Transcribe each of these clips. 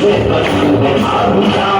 I'm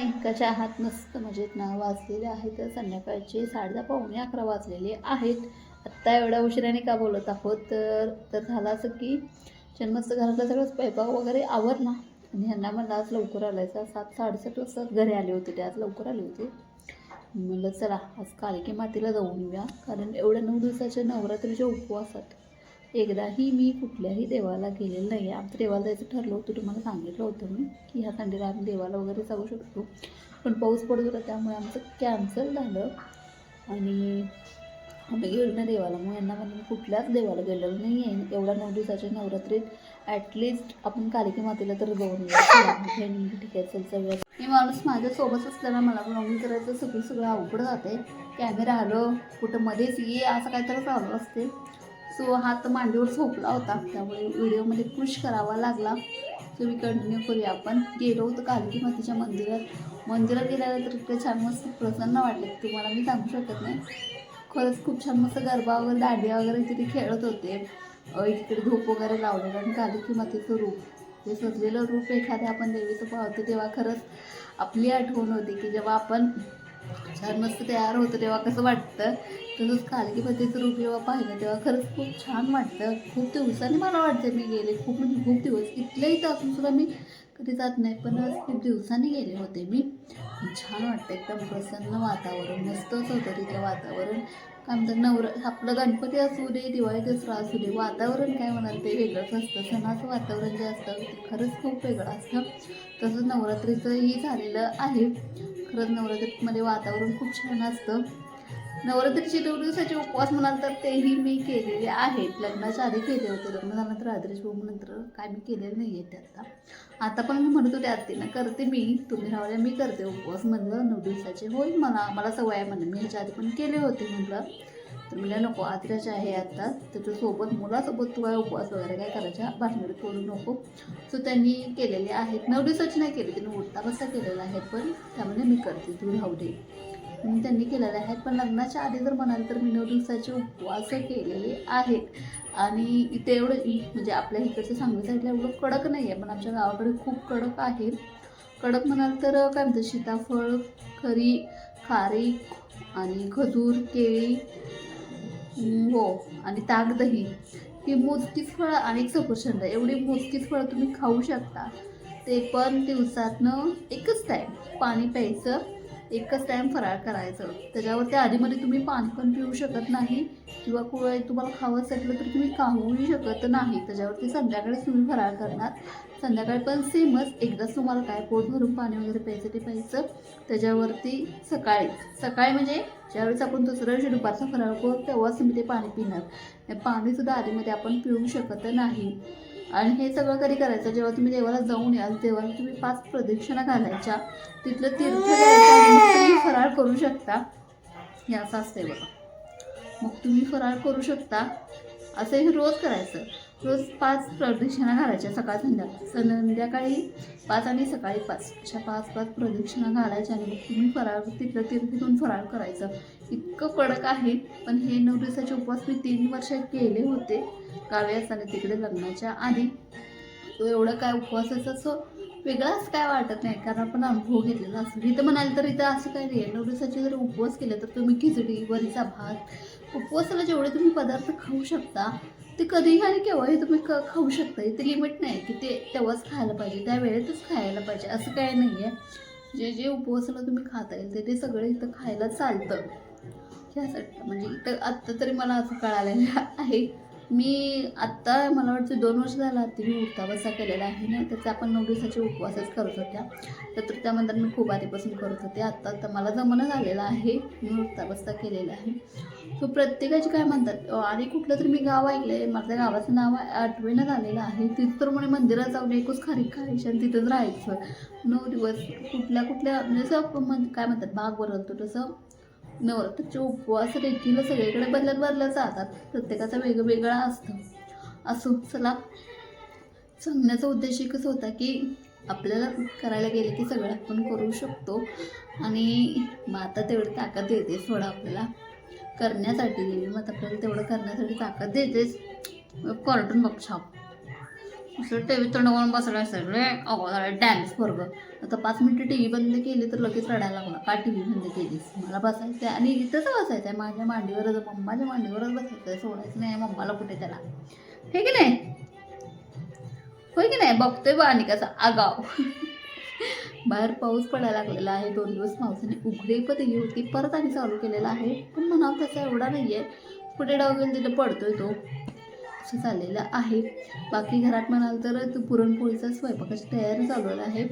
हाय कशा आहात मस्त मजेत ना वाजलेले आहेत. संध्याकाळचे साडेदहा पावणे अकरा वाजलेले आहेत. आत्ता एवढ्या उशिराने का बोलत आहोत? तर तर झालं असं की जन्मस्त घरातला सगळं स्वयंपाक वगैरे आवरला आणि ह्यांना म्हणलं आज लवकर आलायचा सात साडेसात वाजता घरी आले होते ते. आज लवकर आले होते. म्हणलं चला आज कालिके मातीला जाऊन येऊया. कारण एवढ्या नऊ दिवसाच्या नवरात्रीचे उपवासात एकदाही मी कुठल्याही देवाला गेलेलं नाही आहे. आमचं देवाला जायचं ठरलं होतं तुम्हाला सांगितलं होतं मी की ह्या संडेला आम्ही देवाला वगैरे जाऊ शकतो. पण पाऊस पडत होता त्यामुळे आमचं कॅन्सल झालं. आणि आम्ही गेलो ना देवाला. मग यांना म्हणजे मी कुठल्याच देवाला गेलेलो नाही आहे एवढ्या नऊ दिवसाच्या नवरात्रीत ॲटलिस्ट आपण कालिके मातेला तर जाऊन ठीक आहे चल सगळं मी माणूस माझ्यासोबत असताना मला ब्लॉगिंग करायचं सगळं सगळं अवघड जाते कॅमेरा आलं कुठं मध्येच ये असं काहीतरी चालू असते सो हात मांडीवर झोपला होता. त्यामुळे व्हिडिओमध्ये पुश करावा लागला. सो मी कंटिन्यू करूया आपण. गेलो होतो कालकी मातीच्या मंदिरात. मंदिरात गेल्यानंतर इतकं छान मस्त प्रसन्न वाटले तुम्हाला मी सांगू शकत नाही. खरंच खूप छान मस्त गरबा वगैरे दांडिया वगैरे तिथे खेळत होते. इकडे धूप वगैरे लावलेलं आणि कालकी मातेचं रूप. ते सजलेलं रूप एखाद्या आपण देवीचं पाहतो तेव्हा खरंच आपली आठवण होती की जेव्हा आपण छान मस्त तयार होतं तेव्हा कसं वाटतं. तसंच कालकी पद्धतीचं रूप जेव्हा पाहिलं तेव्हा खरंच खूप छान वाटतं. खूप दिवसांनी मला वाटतं मी गेले. खूप म्हणजे खूप दिवस. इथल्याही इथं असून सुद्धा मी कधी जात नाही पण आज खूप दिवसांनी गेले होते मी. छान वाटतं एकदम प्रसन्न वातावरण मस्तच होतं तिथलं वातावरण. काय म्हणतात नवर आपलं गणपती असू दे दिवाळी दसरा असू दे वातावरण काय म्हणाल ते वेगळंच असतं. सणाचं वातावरण जे असतं ते खरंच खूप वेगळं असतं. तसंच नवरात्रीचंही झालेलं आहे. खरंच नवरात्रीमध्ये वातावरण खूप छान असतं. नवरात्रीचे नऊ दिवसाचे उपवास म्हणाल तर तेही मी केलेले आहेत. लग्नाच्या आधी केले होते. लग्न झाल्यानंतर आदरेश नंतर काय मी केलेलं नाही आहे ते आता. आता पण मी म्हणत होते आरतीनं करते मी. तुम्ही राहल्या मी करते उपवास. म्हणलं नऊ दिवसाचे. होईल मला मला सवय आहे म्हणलं. मी ह्याच्या आधी पण केले होते म्हणलं. तर मुलं नको आदराचे आहे आत्ता त्याच्यासोबत मुलासोबत तू काय उपवास वगैरे काय करायच्या? भाषणात करू नको. सो त्यांनी केलेले आहेत. नऊ दिवसाचे नाही केले. त्यांनी उठता बसा केलेलं आहे पण त्यामध्ये मी करते. तू राहू दे. म्हणून त्यांनी केलेले आहेत. पण लग्नाच्या आधी जर म्हणाल तर मी नऊ दिवसाचे उपवास केलेले आहेत. आणि इथे एवढं म्हणजे आपल्या इकडच्या सांगली साईडला एवढं कडक नाही आहे पण आमच्या गावाकडे खूप कडक आहे. कडक म्हणाल तर काय म्हणतात? सीताफळ खरी खारीक आणि खजूर केळी हो. आणि ताक दही. ही मोजकीच फळं आणि सफरचंद एवढी मोजकीच फळं तुम्ही खाऊ शकता. ते पण दिवसातनं एकच टाईम पाणी प्यायचं एकच टाईम फराळ करायचं. त्याच्यावरती आधीमध्ये तुम्ही पाणी पण पिऊ शकत नाही किंवा कुठे तुम्हाला खावं असलं तर तुम्ही खाऊही शकत नाही. त्याच्यावरती संध्याकाळीच तुम्ही फराळ करणार. संध्याकाळी पण सेमच. एकदाच तुम्हाला काय पोट भरून पाणी वगैरे प्यायचं ते प्यायचं. त्याच्यावरती सकाळी. सकाळी म्हणजे ज्यावेळेस आपण दुसऱ्या दिवशी दुपारचा फराळ करू तेव्हाच तुम्ही ते पाणी पिणार. हे पाणीसुद्धा आधीमध्ये आपण पिऊ शकत नाही. आणि हे सगळं कधी करायचं? जेव्हा तुम्ही देवाला जाऊन याल तेव्हा तुम्ही पाच प्रदक्षिणा घालायच्या. तिथलं तीर्थ तुम्ही फराळ करू शकता. हे असं असते बघा. मग तुम्ही फराळ करू शकता. असं हे रोज करायचं. रोज पाच प्रदक्षिणा घालायच्या सकाळ संध्याकाळ संध्याकाळी पाच आणि सकाळी पाच. अशा पाच पाच प्रदक्षिणा घालायच्या आणि मग तुम्ही फराळ तिथलं तिथून फराळ करायचं. इतकं कडक आहे पण हे नऊ दिवसाचे उपवास मी तीन वर्ष केले होते गावी असताना तिकडे लग्नाच्या आधी. तो एवढं काय उपवासाचं असं वेगळाच काय वाटत नाही कारण आपण अनुभव घेतलेला असतो. इथं म्हणाल तर इथं असं काय नाही नऊ दिवसाचे जर उपवास केले तर तुम्ही खिचडी वरीचा भात उपवासाला जेवढे तुम्ही पदार्थ खाऊ शकता ते कधीही आणि केव्हाही तुम्ही क खाऊ शकता. इथे लिमिट नाही की ते तेव्हाच खायला पाहिजे. त्या वेळेतच खायला पाहिजे. असं काय नाही आहे जे जे उपवासाला तुम्ही खाता येईल ते ते सगळं इथं खायला चालतं. ह्यासाठी म्हणजे इथं आत्ता तरी मला असं कळालेलं आहे. मी आत्ता मला वाटतं दोन वर्ष झालं आत्ता मी उठता केलेला आहे ना त्याचा आपण नऊ दिवसाचे उपवासच करत होत्या. तर त्यानंतर मी खूप आधीपासून करत होते. आत्ता तर मला जमणं झालेलं आहे. मी उठता केलेला आहे. तो प्रत्येकाचे काय म्हणतात आणि कुठलं तरी मी गाव ऐकलं आहे माझ्या गावाचं नाव आठवेनं झालेलं आहे. तिथं तर म्हणे मंदिरात जाऊन एकच खारी खायची आणि तिथंच राहायचं. नऊ दिवस कुठल्या कुठल्या म्हणजे असं आपण म्हण काय म्हणतात भाग बदलतो तसं नवरात्राचे उपवास देखील सगळीकडे बदलत बदलत जातात. प्रत्येकाचा वेगवेगळा असतं. असो चला. सांगण्याचा उद्देश एकच होता की आपल्याला करायला गेले की सगळं आपण करू शकतो. आणि मग आता तेवढी ताकद येते थोडं आपल्याला. करण्यासाठी देवी मग आपल्याला तेवढं करण्यासाठी ताकद देतेच कार्टून बघ छाप. असं टी व्ही करून बसला सगळे. अगो झालं डॅन्स बरोबर आता पाच मिनटं टी व्ही बंद केली तर लगेच रडायला लागला. का टी व्ही बंद केलीस? मला बसायचं आहे आणि इथंच बसायचं आहे माझ्या मांडीवरच मम्माच्या मांडीवरच बसायचं आहे सोडायचं नाही मम्माला कुठे त्याला. हे की नाही? होय की नाही? बघतोय बा आणि कसा आगाव. बाहेर पाऊस पडायला लागलेला आहे. दोन दिवस पावसाने उघडे पण दिली होती. परत आम्ही चालू केलेला आहे. पण म्हणावं तसा एवढा नाही आहे कुठे डाव गेला तिथे पडतोय तो. असं चाललेलं आहे. बाकी घरात म्हणाल तर तो पुरणपोळीचा स्वयंपाकाची तयारी चालवलं आहे.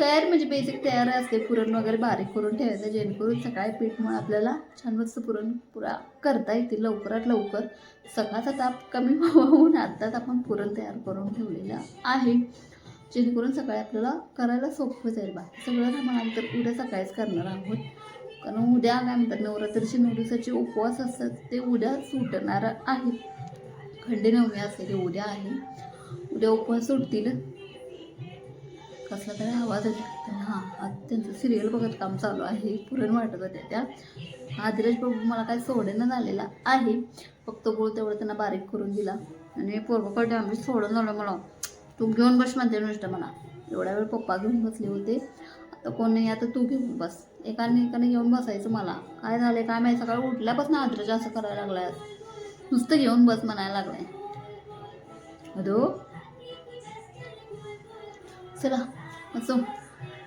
तयार म्हणजे बेसिक तयार असते. पुरण वगैरे बारीक करून ठेवायचं. जेणेकरून सकाळी पीठ म्हणून आपल्याला छान मस्त पुरण पुरा करता येतील लवकरात लवकर. सकाळचा ताप कमी व्हावा होऊन आत्ताच आपण पुरण तयार करून ठेवलेलं आहे. जेणेकरून सकाळी आपल्याला करायला सोपं जाईल. बाकी सगळं म्हणाल तर उद्या सकाळीच करणार आहोत. कारण उद्या काय म्हणतात? नवरात्रीचे नऊ दिवसाचे उपवास असतात. ते उद्या सुटणार आहेत. खंडे असेल असते उद्या आहे. उद्या उपवास सुटतील. कसला तरी आवाज येतो हां आज त्यांचं सिरियल बघत काम चालू आहे. पुरण वाटत होत्या त्या. आदिराज बाबू मला काय सोडेनं झालेला आहे. फक्त गोळ तेवढं त्यांना बारीक करून दिला. आणि पोरबाकडे आम्ही सोडून झालं मला तू घेऊन बस म्हणते नुसतं मला. एवढ्या वेळ पप्पा घेऊन बसले होते. आता कोण नाही आता तू घेऊन बस. एकाने एकाने घेऊन बसायचं मला. काय झालं काय माहिती? सकाळी उठल्यापासून आद्रज असं करायला लागलाय. नुसतं घेऊन बस म्हणायला लागलाय. अदो चला असो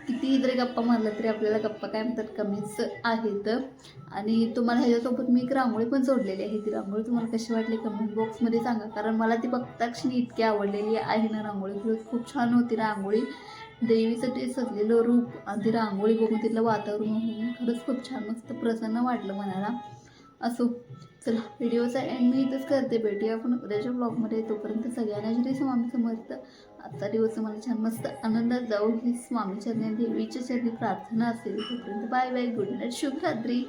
किती जरी गप्पा मारला तरी आपल्याला गप्पा काय म्हणतात कमीच आहेत. आणि तुम्हाला ह्याच्यासोबत मी एक रांगोळी पण जोडलेली आहे. ती रांगोळी तुम्हाला कशी वाटली कमेंट बॉक्समध्ये सांगा. कारण मला ती बघताक्षणी इतकी आवडलेली आहे ना रांगोळी. खरंच खूप छान होती रांगोळी. देवीसाठी सजलेलं रूप आणि ती रांगोळी बघून तिथलं वातावरण खरंच खूप छान मस्त प्रसन्न वाटलं मनाला. असो. चला व्हिडिओचा एंड मी इथंच करते. भेटूया आपण उद्याच्या ब्लॉगमध्ये तोपर्यंत सगळ्यांना श्री स्वामी समर्थ. आजचा दिवस मला छान मस्त आनंदात जाऊ ही स्वामी चरणी देवीच्या चरणी प्रार्थना असेल. तोपर्यंत बाय बाय गुड नाईट शुभरात्री.